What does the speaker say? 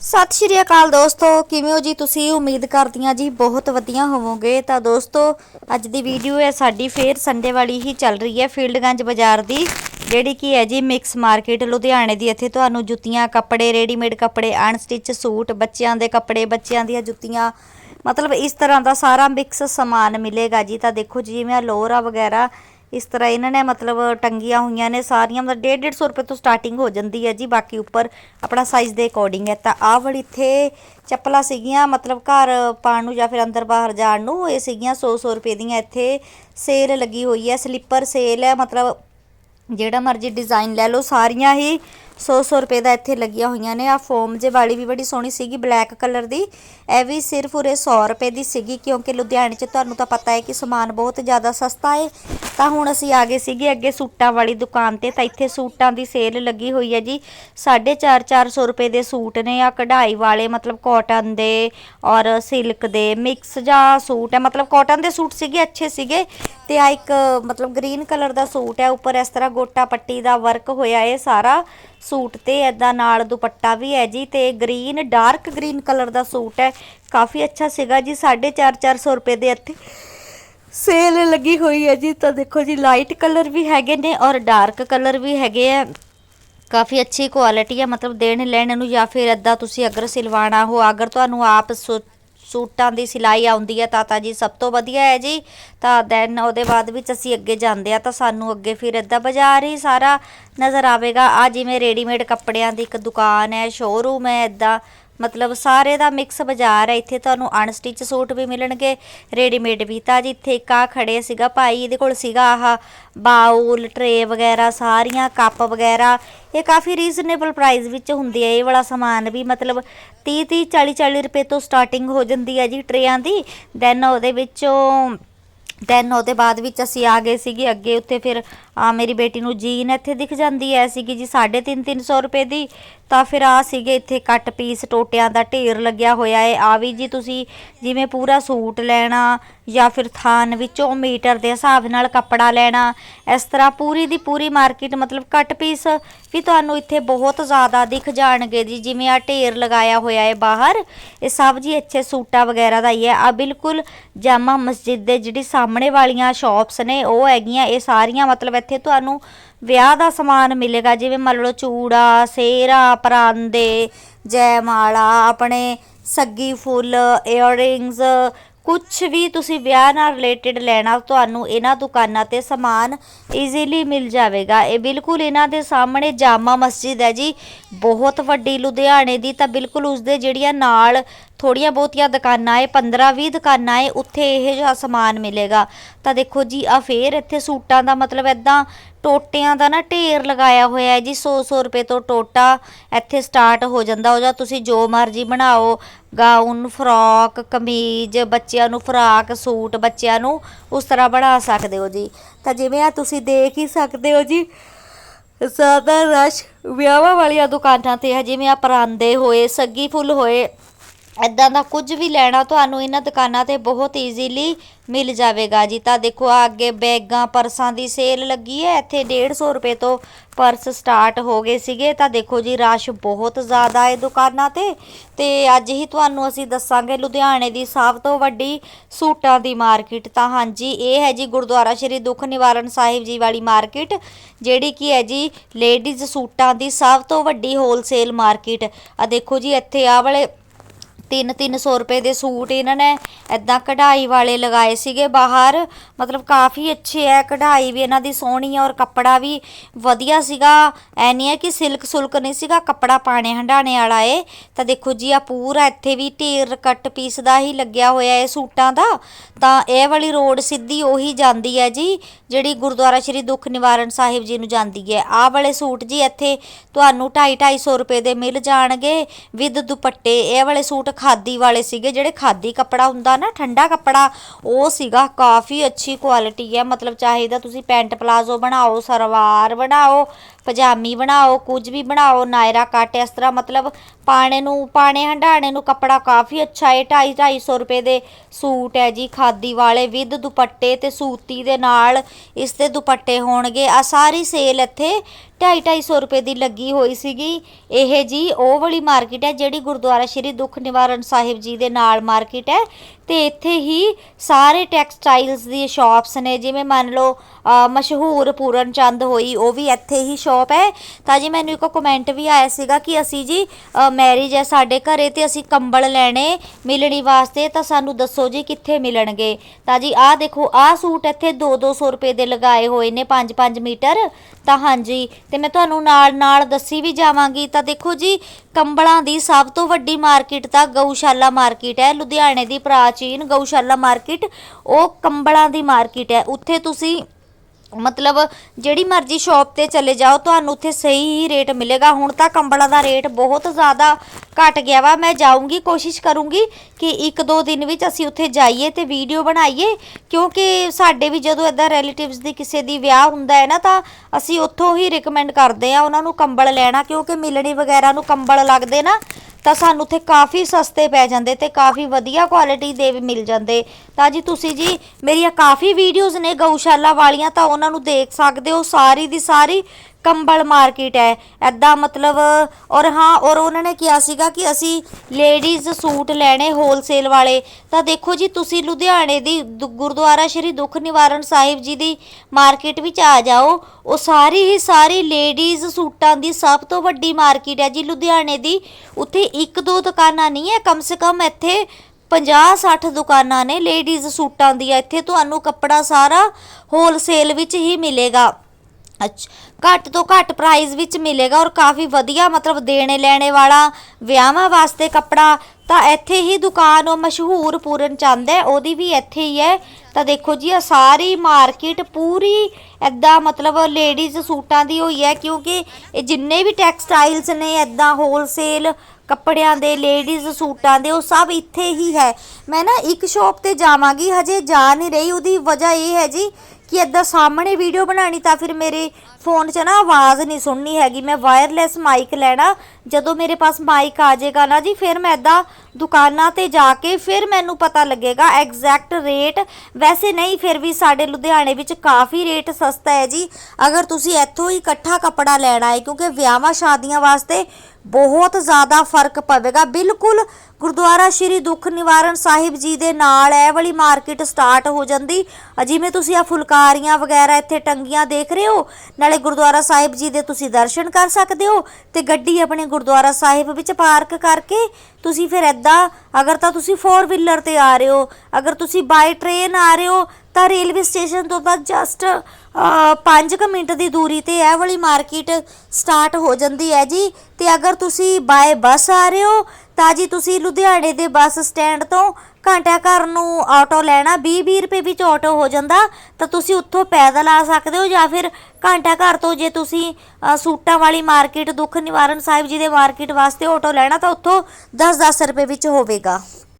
ਸਤਿ ਸ਼੍ਰੀ ਅਕਾਲ ਦੋਸਤੋ, ਕਿਵੇਂ ਹੋ ਜੀ ਤੁਸੀਂ? ਉਮੀਦ ਕਰਦੀ ਹਾਂ ਜੀ ਬਹੁਤ ਵਧੀਆ ਹੋਵੋਗੇ। ਤਾਂ ਦੋਸਤੋ, ਅੱਜ ਦੀ ਵੀਡੀਓ ਹੈ ਸਾਡੀ ਫੇਰ ਸੰਡੇ ਵਾਲੀ ਹੀ ਚੱਲ ਰਹੀ ਹੈ ਫੀਲਡਗੰਜ ਬਾਜ਼ਾਰ ਦੀ, ਜਿਹੜੀ ਕੀ ਹੈ ਜੀ ਮਿਕਸ ਮਾਰਕੀਟ ਲੁਧਿਆਣੇ ਦੀ। ਇੱਥੇ ਤੁਹਾਨੂੰ ਜੁੱਤੀਆਂ, ਕੱਪੜੇ, ਰੈਡੀਮੇਡ ਕੱਪੜੇ, ਅਨਸਟਿਚ ਸੂਟ, ਬੱਚਿਆਂ ਦੇ ਕੱਪੜੇ, ਬੱਚਿਆਂ ਦੀਆਂ ਜੁੱਤੀਆਂ, ਮਤਲਬ ਇਸ ਤਰ੍ਹਾਂ ਦਾ ਸਾਰਾ ਮਿਕਸ ਸਮਾਨ ਮਿਲੇਗਾ ਜੀ। ਤਾਂ ਦੇਖੋ ਜੀ, ਜਿਵੇਂ ਆਹ ਲੋਅਰਾਂ ਵਗੈਰਾ ਇਸ ਤਰ੍ਹਾਂ ਇਹਨਾਂ ਨੇ ਮਤਲਬ ਟੰਗੀਆਂ ਹੋਈਆਂ ਨੇ ਸਾਰੀਆਂ, ਮਤਲਬ 150 ਰੁਪਏ ਤੋਂ ਸਟਾਰਟਿੰਗ ਹੋ ਜਾਂਦੀ ਹੈ ਜੀ, ਬਾਕੀ ਉੱਪਰ ਆਪਣਾ ਸਾਈਜ਼ ਦੇ ਅਕੋਰਡਿੰਗ ਹੈ। ਤਾਂ ਆਹ ਵਾਲੀ ਇੱਥੇ ਚੱਪਲਾਂ ਸੀਗੀਆਂ, ਮਤਲਬ ਘਰ ਪਾਉਣ ਨੂੰ ਜਾਂ ਫਿਰ ਅੰਦਰ ਬਾਹਰ ਜਾਣ ਨੂੰ, ਇਹ ਸੀਗੀਆਂ 100 100 ਰੁਪਏ ਦੀਆਂ। ਇੱਥੇ ਸੇਲ ਲੱਗੀ ਹੋਈ ਹੈ ਸਲੀਪਰ ਸੇਲ ਹੈ, ਮਤਲਬ ਜਿਹੜਾ ਮਰਜ਼ੀ ਡਿਜ਼ਾਈਨ ਲੈ ਲਓ, ਸਾਰੀਆਂ ਹੀ 100 100 ਰੁਪਏ ਦਾ ਇੱਥੇ ਲੱਗੀਆਂ ਹੋਈਆਂ ਨੇ। ਆ ਫੋਮ ਜੇ ਵਾਲੀ ਵੀ ਬੜੀ ਸੋਹਣੀ ਸੀਗੀ ਬਲੈਕ ਕਲਰ ਦੀ। ਇਹ ਵੀ ਸਿਰਫ ਉਰੇ 100 ਰੁਪਏ ਦੀ ਸੀਗੀ, ਕਿਉਂਕਿ ਲੁਧਿਆਣੇ 'ਚ ਤੁਹਾਨੂੰ ਤਾਂ ਪਤਾ ਹੈ ਕਿ ਸਮਾਨ ਬਹੁਤ ਜ਼ਿਆਦਾ ਸਸਤਾ ਹੈ ਤਾਂ ਹੁਣ ਅਸੀਂ ਆ ਗਏ ਸੀਗੇ ਅੱਗੇ ਸੂਟਾਂ ਵਾਲੀ ਦੁਕਾਨ ਤੇ। ਤਾਂ ਇੱਥੇ ਸੂਟਾਂ ਦੀ ਸੇਲ ਲੱਗੀ ਹੋਈ ਹੈ ਜੀ। 450 400 ਰੁਪਏ ਦੇ ਸੂਟ ਨੇ। ਆ ਕਢਾਈ ਵਾਲੇ, ਮਤਲਬ ਕਾਟਨ ਦੇ ਔਰ ਸਿਲਕ ਦੇ ਮਿਕਸ ਜਾਂ ਸੂਟ ਹੈ। ਮਤਲਬ ਕਾਟਨ ਦੇ ਸੂਟ ਸੀਗੇ, ਅੱਛੇ ਸੀਗੇ। ਤੇ ਆ ਇੱਕ ਮਤਲਬ ਗ੍ਰੀਨ ਕਲਰ ਦਾ ਸੂਟ ਹੈ। ਉੱਪਰ ਇਸ ਤਰ੍ਹਾਂ ਗੋਟਾ ਪੱਟੀ ਦਾ ਵਰਕ ਹੋਇਆ ਇਹ ਸਾਰਾ। ਸੂਟ ਤੇ ਐਦਾਂ ਨਾਲ ਦੁਪੱਟਾ ਵੀ ਹੈ ਜੀ ਤੇ ਗ੍ਰੀਨ, ਡਾਰਕ ਗ੍ਰੀਨ ਕਲਰ ਦਾ ਸੂਟ ਹੈ। ਕਾਫੀ ਅੱਛਾ ਸੀਗਾ ਜੀ 450 400 ਰੁਪਏ ਦੇ ਇੱਥੇ। ਸੇਲ ਲੱਗੀ ਹੋਈ ਹੈ ਜੀ, ਤਾਂ ਦੇਖੋ ਜੀ, ਲਾਈਟ ਕਲਰ ਵੀ ਹੈਗੇ ਨੇ ਔਰ ਡਾਰਕ ਕਲਰ ਵੀ ਹੈਗੇ ਆ। ਕਾਫੀ ਅੱਛੀ ਕੁਆਲਿਟੀ ਹੈ ਮਤਲਬ ਦੇਣ ਲੈਣ ਨੂੰ ਜਾਂ ਫਿਰ ਐਦਾਂ ਤੁਸੀਂ ਅਗਰ ਸਿਲਵਾਣਾ ਹੋ, ਅਗਰ ਤੁਹਾਨੂੰ ਆਪ ਸੂ- ਸੂਟਾਂ ਦੀ ਸਿਲਾਈ ਆਉਂਦੀ ਹੈ ਤਾਤਾ ਜੀ ਸਭ ਤੋਂ ਵਧੀਆ ਹੈ ਜੀ। ਤਾਂ ਦੈਨ ਉਹਦੇ ਬਾਅਦ ਵਿੱਚ ਅਸੀਂ ਅੱਗੇ ਜਾਂਦੇ ਆ ਤਾਂ ਸਾਨੂੰ ਅੱਗੇ ਫਿਰ ਐਦਾਂ ਬਾਜ਼ਾਰ ਹੀ ਸਾਰਾ ਨਜ਼ਰ ਆਵੇਗਾ। ਆ ਜਿਵੇਂ ਰੈਡੀਮੇਡ ਕੱਪੜਿਆਂ ਦੀ ਇੱਕ ਦੁਕਾਨ ਹੈ ਸ਼ੋਰੂਮ ਹੈ ਐਦਾਂ ਮਤਲਬ ਸਾਰੇ ਦਾ ਮਿਕਸ ਬਾਜ਼ਾਰ ਹੈ, ਇੱਥੇ ਤੁਹਾਨੂੰ ਅਨਸਟਿਚ ਸੂਟ ਵੀ ਮਿਲਣਗੇ ਰੈਡੀਮੇਡ ਵੀ। ਤਾਂ ਜੀ ਇੱਥੇ ਇੱਕ ਆ ਖੜੇ ਸੀਗਾ ਭਾਈ, ਇਹਦੇ ਕੋਲ ਸੀਗਾ ਆਹ ਬਾਉਲ ਟਰੇ ਵਗੈਰਾ, ਸਾਰੀਆਂ ਕੱਪ ਵਗੈਰਾ। ਇਹ ਕਾਫੀ ਰੀਜ਼ਨੇਬਲ ਪ੍ਰਾਈਸ ਵਿੱਚ ਹੁੰਦੀ ਹੈ ਇਹ ਵਾਲਾ ਸਮਾਨ ਵੀ। ਮਤਲਬ 30 30 40 40 ਰੁਪਏ ਤੋਂ ਸਟਾਰਟਿੰਗ ਹੋ ਜਾਂਦੀ ਹੈ ਜੀ ਟਰੇਆਂ ਦੀ। ਦੈਨ ਉਹਦੇ ਵਿੱਚੋਂ ਦੈਨ ਉਹਦੇ ਬਾਅਦ ਵਿੱਚ ਅਸੀਂ ਆ ਗਏ ਸੀਗੇ ਅੱਗੇ, ਉੱਥੇ ਫਿਰ ਆ ਮੇਰੀ ਬੇਟੀ ਨੂੰ ਜੀਨ ਇੱਥੇ ਦਿਖ ਜਾਂਦੀ ਐ, ਸੀਗੀ ਜੀ 3.5 300 ਰੁਪਏ ਦੀ। ਤਾਂ ਫਿਰ ਆ ਸੀਗੇ ਇੱਥੇ ਕੱਟ ਪੀਸ ਟੋਟਿਆਂ ਦਾ ਢੇਰ ਲੱਗਿਆ ਹੋਇਆ ਏ ਆ ਵੀ ਜੀ ਤੁਸੀਂ ਜਿਵੇਂ ਪੂਰਾ ਸੂਟ ਲੈਣਾ ਜਾਂ ਫਿਰ ਥਾਨ ਵਿੱਚੋਂ ਮੀਟਰ ਦੇ ਹਿਸਾਬ ਨਾਲ ਕੱਪੜਾ ਲੈਣਾ, ਇਸ ਤਰ੍ਹਾਂ ਪੂਰੀ ਦੀ ਪੂਰੀ ਮਾਰਕੀਟ ਮਤਲਬ ਕੱਟ ਪੀਸ ਵੀ ਤੁਹਾਨੂੰ ਇੱਥੇ ਬਹੁਤ ਜ਼ਿਆਦਾ ਦਿਖ ਜਾਣਗੇ ਜੀ, ਜਿਵੇਂ ਆ ਢੇਰ ਲਗਾਇਆ ਹੋਇਆ ਏ ਬਾਹਰ। ਇਹ ਸਭ ਜੀ ਇੱਥੇ ਸੂਟਾਂ ਵਗੈਰਾ ਦਾ ਹੀ ਹੈ ਆ ਬਿਲਕੁਲ ਜਾਮਾ ਮਸਜਿਦ ਦੇ ਜਿਹੜੀ ਸਾਹਮਣੇ ਵਾਲੀਆਂ ਸ਼ਾਪਸ ਨੇ, ਉਹ ਹੈਗੀਆਂ, ਇਹ ਸਾਰੀਆਂ ਮਤਲਬ ਇੱਥੇ ਤੁਹਾਨੂੰ ਵਿਆਹ ਦਾ ਸਮਾਨ ਮਿਲੇਗਾ, ਜਿਵੇਂ ਮੰਨ ਲਓ ਚੂੜਾ, ਸੇਰਾ, ਪਰਾਂਦੇ, ਜੈਮਾਲਾ, ਆਪਣੇ ਸੱਗੀ ਫੁੱਲ ਇਅਰਿੰਗਸ ਕੁਝ ਵੀ ਤੁਸੀਂ ਵਿਆਹ ਨਾਲ ਰਿਲੇਟਡ ਲੈਣਾ, ਤੁਹਾਨੂੰ ਇਹਨਾਂ ਦੁਕਾਨਾਂ ਤੇ ਸਮਾਨ ਈਜ਼ੀਲੀ ਮਿਲ ਜਾਵੇਗਾ। ਇਹ ਬਿਲਕੁਲ ਇਹਨਾਂ ਦੇ ਸਾਹਮਣੇ ਜਾਮਾ ਮਸਜਿਦ ਹੈ ਜੀ। ਬਹੁਤ ਵੱਡੀ ਲੁਧਿਆਣੇ ਦੀ ਤਾਂ ਬਿਲਕੁਲ ਉਸਦੇ ਜਿਹੜੀਆਂ ਨਾਲ ਥੋੜੀਆਂ ਬਹੁਤੀਆਂ ਦੁਕਾਨਾਂ ਏ 15-20 ਦੁਕਾਨਾਂ ਏ ਉੱਥੇ ਇਹ ਜਿਹਾ ਸਮਾਨ ਮਿਲੇਗਾ। ਤਾਂ ਦੇਖੋ ਜੀ ਆ ਫੇਰ ਇੱਥੇ ਸੂਟਾਂ ਦਾ ਮਤਲਬ ਐਦਾਂ ਟੋਟਿਆਂ ਦਾ ਨਾ ਢੇਰ ਲਗਾਇਆ ਹੋਇਆ ਹੈ ਜੀ 100-100 ਰੁਪਏ ਤੋਂ ਟੋਟਾ ਇੱਥੇ ਸਟਾਰਟ ਹੋ ਜਾਂਦਾ ਉਹ ਜਾਂ ਤੁਸੀਂ ਜੋ ਮਰਜ਼ੀ ਬਣਾਓ, ਗਾਊਨ, ਫਰਾਕ, ਕਮੀਜ਼, ਬੱਚਿਆਂ ਨੂੰ ਫਰਾਕ, ਸੂਟ ਬੱਚਿਆਂ ਨੂੰ ਉਸ ਤਰ੍ਹਾਂ ਬਣਾ ਸਕਦੇ ਹੋ ਜੀ। ਤਾਂ ਜਿਵੇਂ ਆ ਤੁਸੀਂ ਦੇਖ ਹੀ ਸਕਦੇ ਹੋ ਜੀ, ਜ਼ਿਆਦਾ ਰਸ਼ ਵਿਆਹਾਂ ਵਾਲੀਆਂ ਦੁਕਾਨਾਂ ਤੇ ਹੈ, ਜਿਵੇਂ ਆ ਪਰਾਂਦੇ ਹੋਏ, ਸੱਗੀ ਫੁੱਲ ਹੋਏ ਇੱਦਾਂ ਦਾ ਕੁਝ ਵੀ ਲੈਣਾ ਤੁਹਾਨੂੰ ਇਹਨਾਂ ਦੁਕਾਨਾਂ ਤੇ ਬਹੁਤ ਈਜ਼ੀਲੀ ਮਿਲ ਜਾਵੇਗਾ ਜੀ। ਤਾਂ ਦੇਖੋ ਆ ਅੱਗੇ ਬੈਗਾਂ, ਪਰਸਾਂ ਦੀ ਸੇਲ ਲੱਗੀ ਹੈ। ਇੱਥੇ 150 ਰੁਪਏ ਤੋਂ ਪਰਸ ਸਟਾਰਟ ਹੋ ਗਏ ਸੀਗੇ। ਤਾਂ ਦੇਖੋ ਜੀ, ਰਸ਼ ਬਹੁਤ ਜ਼ਿਆਦਾ ਹੈ ਦੁਕਾਨਾਂ ਤੇ। ਤੇ ਅੱਜ ਹੀ ਤੁਹਾਨੂੰ ਅਸੀਂ ਦੱਸਾਂਗੇ ਲੁਧਿਆਣੇ ਦੀ ਸਭ ਤੋਂ ਵੱਡੀ ਸੂਟਾਂ ਦੀ ਮਾਰਕੀਟ ਤਾਂ ਹਾਂਜੀ, ਇਹ ਹੈ ਜੀ ਗੁਰਦੁਆਰਾ ਸ਼੍ਰੀ ਦੁੱਖ ਨਿਵਾਰਨ ਸਾਹਿਬ ਜੀ ਵਾਲੀ ਮਾਰਕੀਟ ਜਿਹੜੀ ਕੀ ਹੈ ਜੀ ਲੇਡੀਜ਼ ਸੂਟਾਂ ਦੀ ਸਭ ਤੋਂ ਵੱਡੀ ਹੋਲਸੇਲ ਮਾਰਕੀਟ ਆ ਦੇਖੋ ਜੀ, ਇੱਥੇ ਆ ਵਾਲੇ 3-300 ਰੁਪਏ ਦੇ ਸੂਟ ਇਹਨਾਂ ਨੇ ਐਦਾਂ ਕਢਾਈ ਵਾਲੇ ਲਗਾਏ ਸੀਗੇ ਬਾਹਰ। ਮਤਲਬ ਕਾਫੀ ਅੱਛੇ ਹੈ ਕਢਾਈ ਵੀ ਇਹਨਾਂ ਦੀ ਸੋਹਣੀ ਹੈ ਔਰ ਕੱਪੜਾ ਵੀ ਵਧੀਆ ਸੀਗਾ। ਐ ਨਹੀਂ ਹੈ ਕਿ ਸਿਲਕ ਸੁਲਕ ਨਹੀਂ ਸੀਗਾ, ਕੱਪੜਾ ਪਾਣੇ ਹੰਡਾਣੇ ਵਾਲਾ ਏ। ਤਾਂ ਦੇਖੋ ਜੀ ਆ ਪੂਰਾ ਇੱਥੇ ਵੀ ਢੇਰ ਕੱਟ ਪੀਸ ਦਾ ਹੀ ਲੱਗਿਆ ਹੋਇਆ ਏ ਸੂਟਾਂ ਦਾ। ਤਾਂ ਇਹ ਵਾਲੀ ਰੋਡ ਸਿੱਧੀ ਉਹੀ ਜਾਂਦੀ ਹੈ ਜੀ, ਜਿਹੜੀ ਗੁਰਦੁਆਰਾ ਸ਼੍ਰੀ ਦੁੱਖ ਨਿਵਾਰਨ ਸਾਹਿਬ ਜੀ ਨੂੰ ਜਾਂਦੀ ਹੈ। ਆਹ ਵਾਲੇ ਸੂਟ ਜੀ ਇੱਥੇ ਤੁਹਾਨੂੰ 2.5 ਰੁਪਏ ਦੇ ਮਿਲ ਜਾਣਗੇ ਵਿਦ ਦੁਪੱਟੇ। ਇਹ ਵਾਲੇ ਸੂਟ ਖਾਦੀ ਵਾਲੇ ਸੀਗੇ, ਜਿਹੜੇ ਖਾਦੀ ਕੱਪੜਾ ਹੁੰਦਾ ਨਾ, ਠੰਡਾ ਕੱਪੜਾ, ਉਹ ਸੀਗਾ। ਕਾਫੀ ਅੱਛੀ ਕੁਆਲਿਟੀ ਹੈ। ਮਤਲਬ ਚਾਹੇ ਚਾਹੀਦਾ ਤੁਸੀਂ ਪੈਂਟ ਪਲਾਜ਼ੋ ਬਣਾਓ, ਸਲਵਾਰ ਬਣਾਓ ਪਜਾਮੀ ਬਣਾਓ, ਕੁਝ ਵੀ ਬਣਾਓ, ਨਾਇਰਾ ਕੱਟ, ਇਸ ਤਰ੍ਹਾਂ ਮਤਲਬ ਪਾਣੇ ਨੂੰ, ਪਾਣੇ ਹੰਡਾਣੇ ਨੂੰ ਕੱਪੜਾ ਕਾਫੀ ਅੱਛਾ ਹੈ 2.5 250 ਰੁਪਏ ਦੇ ਸੂਟ ਹੈ ਜੀ, ਖਾਦੀ ਵਾਲੇ ਵਿਦ ਦੁਪੱਟੇ ਤੇ ਸੂਤੀ ਦੇ ਨਾਲ ਇਸ ਦੇ ਦੁਪੱਟੇ ਹੋਣਗੇ। ਆ ਸਾਰੀ ਸੇਲ ਇੱਥੇ 2.5 250 ਰੁਪਏ ਦੀ ਲੱਗੀ ਹੋਈ ਸੀਗੀ। ਇਹ ਜੀ, ਉਹ ਵਾਲੀ ਮਾਰਕੀਟ ਹੈ ਜਿਹੜੀ ਗੁਰਦੁਆਰਾ ਸ਼੍ਰੀ ਦੁੱਖ ਨਿਵਾਰਨ ਸਾਹਿਬ ਜੀ ਦੇ ਨਾਲ ਮਾਰਕੀਟ ਹੈ। ਤੇ ਇੱਥੇ ਹੀ ਸਾਰੇ ਟੈਕਸਟਾਈਲਸ ਦੀ ਸ਼ਾਪਸ ਨੇ, ਜਿਵੇਂ ਮੰਨ ਲਓ ਮਸ਼ਹੂਰ ਪੂਰਨ ਚੰਦ ਹੋਈ, ਉਹ ਵੀ ਇੱਥੇ ਹੀ ਸ਼ਾਪ ਹੈ। ਤਾਂ ਜੀ, ਮੈਨੂੰ ਇੱਕ ਕਮੈਂਟ ਵੀ ਆਇਆ ਸੀਗਾ ਕਿ ਅਸੀਂ ਜੀ ਮੈਰਿਜ ਹੈ ਸਾਡੇ ਘਰੇ ਤੇ ਅਸੀਂ ਕੰਬਲ ਲੈਣੇ ਮਿਲਣੀ ਵਾਸਤੇ, ਤਾਂ ਸਾਨੂੰ ਦੱਸੋ ਜੀ ਕਿੱਥੇ ਮਿਲਣਗੇ? ਤਾਂ ਜੀ, ਆਹ ਦੇਖੋ, ਆਹ ਸੂਟ ਇੱਥੇ 2-200 ਰੁਪਏ ਦੇ ਲਗਾਏ ਹੋਏ ਨੇ 5-5 ਮੀਟਰ। ਤਾਂ ਹਾਂਜੀ, ਤੇ ਮੈਂ ਤੁਹਾਨੂੰ ਨਾਲ ਨਾਲ ਦੱਸੀ ਵੀ ਜਾਵਾਂਗੀ। ਤਾਂ ਦੇਖੋ ਜੀ, ਕੰਬਲਾਂ ਦੀ ਸਭ ਤੋਂ ਵੱਡੀ ਮਾਰਕੀਟ ਤਾਂ ਗਊਸ਼ਾਲਾ ਮਾਰਕੀਟ ਹੈ, ਲੁਧਿਆਣੇ ਦੀ ਪ੍ਰਾਚੀਨ ਗਊਸ਼ਾਲਾ ਮਾਰਕੀਟ ਉਹ ਕੰਬਲਾਂ ਦੀ ਮਾਰਕੀਟ ਹੈ। ਉੱਥੇ ਤੁਸੀਂ ਮਤਲਬ ਜਿਹੜੀ ਮਰਜ਼ੀ ਸ਼ਾਪ ਤੇ ਚਲੇ ਜਾਓ, ਤੁਹਾਨੂੰ ਉੱਥੇ ਸਹੀ ਹੀ ਰੇਟ ਮਿਲੇਗਾ। ਹੁਣ ਤਾਂ ਕੰਬਲਾਂ ਦਾ ਰੇਟ ਬਹੁਤ ਜ਼ਿਆਦਾ ਘਟ ਗਿਆ ਵਾ। ਮੈਂ ਜਾਊਂਗੀ, ਕੋਸ਼ਿਸ਼ ਕਰੂੰਗੀ ਕਿ ਇੱਕ ਦੋ ਦਿਨ ਵਿੱਚ ਅਸੀਂ ਉੱਥੇ ਜਾਈਏ ਤੇ ਵੀਡੀਓ ਬਣਾਈਏ। ਕਿਉਂਕਿ ਸਾਡੇ ਵੀ ਜਦੋਂ ਇਦਾਂ ਰਿਲੇਟਿਵਸ ਦੀ ਕਿਸੇ ਦੀ ਵਿਆਹ ਹੁੰਦਾ ਹੈ ਨਾ, ਤਾਂ ਅਸੀਂ ਉੱਥੋਂ ਹੀ ਰეკਮੈਂਡ ਕਰਦੇ ਆ ਉਹਨਾਂ ਨੂੰ ਕੰਬਲ ਲੈਣਾ। ਕਿਉਂਕਿ ਮਿਲਣੀ ਵਗੈਰਾ ਨੂੰ ਕੰਬਲ ਲੱਗਦੇ ਨਾ ਤਾਂ ਸਾਨੂੰ ਉੱਥੇ ਕਾਫੀ ਸਸਤੇ ਪੈ ਜਾਂਦੇ ਤੇ ਕਾਫੀ ਵਧੀਆ ਕੁਆਲਿਟੀ ਦੇ ਵੀ ਮਿਲ ਜਾਂਦੇ। ਤਾਂ ਜੀ ਤੁਸੀਂ ਜੀ ਮੇਰੀਆਂ ਕਾਫੀ ਵੀਡੀਓਜ਼ ਨੇ ਗਊਸ਼ਾਲਾ ਵਾਲੀਆਂ, ਤਾਂ ਉਹਨਾਂ ਨੂੰ ਦੇਖ ਸਕਦੇ ਹੋ ਸਾਰੀ ਦੀ ਸਾਰੀ। ਕੰਬਲ ਮਾਰਕੀਟ ਹੈ। ਐਦਾਂ ਮਤਲਬ, ਔਰ ਹਾਂ, ਔਰ ਉਹਨਾਂ ਨੇ ਕਿਹਾ ਸੀਗਾ ਕਿ ਅਸੀਂ ਲੇਡੀਜ਼ ਸੂਟ ਲੈਣੇ ਹੋਲਸੇਲ ਵਾਲੇ। ਤਾਂ ਦੇਖੋ ਜੀ, ਤੁਸੀਂ ਲੁਧਿਆਣੇ ਦੀ ਦੁ- ਗੁਰਦੁਆਰਾ ਸ਼੍ਰੀ ਦੁੱਖ ਨਿਵਾਰਨ ਸਾਹਿਬ ਜੀ ਦੀ ਮਾਰਕੀਟ ਵਿੱਚ ਆ ਜਾਓ। ਉਹ ਸਾਰੀ ਹੀ ਸਾਰੀ ਲੇਡੀਜ਼ ਸੂਟਾਂ ਦੀ ਸਭ ਤੋਂ ਵੱਡੀ ਮਾਰਕੀਟ ਹੈ ਜੀ ਲੁਧਿਆਣੇ ਦੀ। ਉੱਥੇ ਇੱਕ ਦੋ ਦੁਕਾਨਾਂ ਨਹੀਂ ਹੈ, ਕਮ ਸੇ ਕਮ ਇੱਥੇ 50 60 ਦੁਕਾਨਾਂ ਨੇ ਲੇਡੀਜ਼ ਸੂਟਾਂ ਦੀਆਂ। ਇੱਥੇ ਤੁਹਾਨੂੰ ਕੱਪੜਾ ਸਾਰਾ ਹੋਲਸੇਲ ਵਿੱਚ ਹੀ ਮਿਲੇਗਾ। ਘੱਟ ਤੋਂ ਘੱਟ ਪ੍ਰਾਈਸ ਵਿੱਚ ਮਿਲੇਗਾ ਔਰ ਕਾਫੀ ਵਧੀਆ ਮਤਲਬ ਦੇਣੇ ਲੈਣੇ ਵਾਲਾ ਵਿਆਹਾਂ ਵਾਸਤੇ ਕੱਪੜਾ ਤਾਂ ਇੱਥੇ ਹੀ ਦੁਕਾਨ ਉਹ ਮਸ਼ਹੂਰ ਪੂਰਨ ਚੰਦ ਹੈ, ਉਹਦੀ ਵੀ ਇੱਥੇ ਹੀ ਹੈ। ਤਾਂ ਦੇਖੋ ਜੀ ਇਹ ਸਾਰੀ ਮਾਰਕੀਟ ਪੂਰੀ ਐਦਾਂ ਮਤਲਬ ਲੇਡੀਜ਼ ਸੂਟਾਂ ਦੀ ਹੋਈ ਹੈ, ਕਿਉਂਕਿ ਇਹ ਜਿੰਨੇ ਵੀ ਟੈਕਸਟਾਈਲਸ ਨੇ ਐਦਾਂ ਹੋਲਸੇਲ ਕੱਪੜਿਆਂ ਦੇ ਲੇਡੀਜ਼ ਸੂਟਾਂ ਦੇ, ਉਹ ਸਭ ਇੱਥੇ ਹੀ ਹੈ। ਮੈਂ ਨਾ ਇੱਕ ਸ਼ਾਪ ਤੇ ਜਾਵਾਂਗੀ, ਹਜੇ ਜਾ ਨਹੀਂ ਰਹੀ, ਉਹਦੀ ਵਜ੍ਹਾ ਇਹ ਹੈ ਜੀ ਕਿ ਏਦਾਂ ਸਾਹਮਣੇ ਵੀਡੀਓ ਬਣਾਣੀ ਤਾਂ ਫਿਰ ਮੇਰੇ ਫੋਨ 'ਚ ਨਾ ਆਵਾਜ਼ ਨਹੀਂ ਸੁਣਨੀ ਹੈਗੀ। ਮੈਂ ਵਾਇਰਲੈਸ ਮਾਈਕ ਲੈਣਾ। ਜਦੋਂ ਮੇਰੇ ਪਾਸ ਮਾਈਕ ਆ ਜਾਏਗਾ ਨਾ ਜੀ, ਫਿਰ ਮੈਂ ਏਦਾਂ ਦੁਕਾਨਾਂ ਤੇ ਜਾ ਕੇ ਫਿਰ ਮੈਨੂੰ ਪਤਾ ਲੱਗੇਗਾ ਐਗਜ਼ੈਕਟ ਰੇਟ ਵੈਸੇ ਨਹੀਂ, ਫਿਰ ਵੀ ਸਾਡੇ ਲੁਧਿਆਣੇ ਵਿੱਚ ਕਾਫੀ ਰੇਟ ਸਸਤਾ ਹੈ ਜੀ। ਅਗਰ ਤੁਸੀਂ ਇੱਥੋਂ ਹੀ ਇਕੱਠਾ ਕੱਪੜਾ ਲੈਣਾ ਹੈ, ਕਿਉਂਕਿ ਵਿਆਹਾਂ ਸ਼ਾਦੀਆਂ ਵਾਸਤੇ ਬਹੁਤ ਜ਼ਿਆਦਾ ਫ਼ਰਕ ਪਵੇਗਾ। ਬਿਲਕੁਲ ਗੁਰਦੁਆਰਾ ਸ਼੍ਰੀ ਦੁੱਖ ਨਿਵਾਰਨ ਸਾਹਿਬ ਜੀ ਦੇ ਨਾਲ ਇਹ ਵਾਲੀ ਮਾਰਕੀਟ ਸਟਾਰਟ ਹੋ ਜਾਂਦੀ। ਜਿਵੇਂ ਤੁਸੀਂ ਆ ਫੁਲਕਾਰੀਆਂ ਵਗੈਰਾ ਇੱਥੇ ਟੰਗੀਆਂ ਦੇਖ ਰਹੇ ਹੋ, ਨਾਲੇ ਗੁਰਦੁਆਰਾ ਸਾਹਿਬ ਜੀ ਦੇ ਤੁਸੀਂ ਦਰਸ਼ਨ ਕਰ ਸਕਦੇ ਹੋ ਤੇ ਗੱਡੀ ਆਪਣੇ ਗੁਰਦੁਆਰਾ ਸਾਹਿਬ ਵਿੱਚ ਪਾਰਕ ਕਰਕੇ ਤੁਸੀਂ ਫਿਰ ਐਦਾਂ ਅਗਰ ਤਾਂ ਤੁਸੀਂ 4 ਵੀਲਰ ਤੇ ਆ ਰਹੇ ਹੋ, ਅਗਰ ਤੁਸੀਂ ਬਾਈ ਟ੍ਰੇਨ ਆ ਰਹੇ ਹੋ ਤਾਂ ਰੇਲਵੇ ਸਟੇਸ਼ਨ ਤੋਂ ਬਸ ਜਸਟ 5 ਮਿੰਟ ਦੀ ਦੂਰੀ ਤੇ ਇਹ ਵਾਲੀ ਮਾਰਕੀਟ ਸਟਾਰਟ ਹੋ ਜਾਂਦੀ ਹੈ ਜੀ। ਤੇ ਅਗਰ ਤੁਸੀਂ ਬਾਏ ਬੱਸ ਆ ਰਹੇ ਹੋ, ਤਾਂ ਜੀ ਤੁਸੀਂ ਲੁਧਿਆਣੇ ਦੇ ਬੱਸ ਸਟੈਂਡ ਤੋਂ ਘੰਟਾ ਘਰ ਨੂੰ ਆਟੋ ਲੈਣਾ 20-20 ਰੁਪਏ ਵਿੱਚ ਆਟੋ ਹੋ ਜਾਂਦਾ। ਤਾਂ ਤੁਸੀਂ ਉੱਥੋਂ ਪੈਦਲ ਆ ਸਕਦੇ ਹੋ ਜਾਂ ਫਿਰ ਘੰਟਾ ਘਰ ਤੋਂ ਜੇ ਤੁਸੀਂ ਸੂਟਾਂ ਵਾਲੀ ਮਾਰਕੀਟ, ਦੁੱਖ ਨਿਵਾਰਨ ਸਾਹਿਬ ਜੀ ਦੇ ਮਾਰਕੀਟ ਵਾਸਤੇ ਆਟੋ ਲੈਣਾ, ਤਾਂ ਉੱਥੋਂ 10-10 ਰੁਪਏ ਵਿੱਚ ਹੋਵੇਗਾ।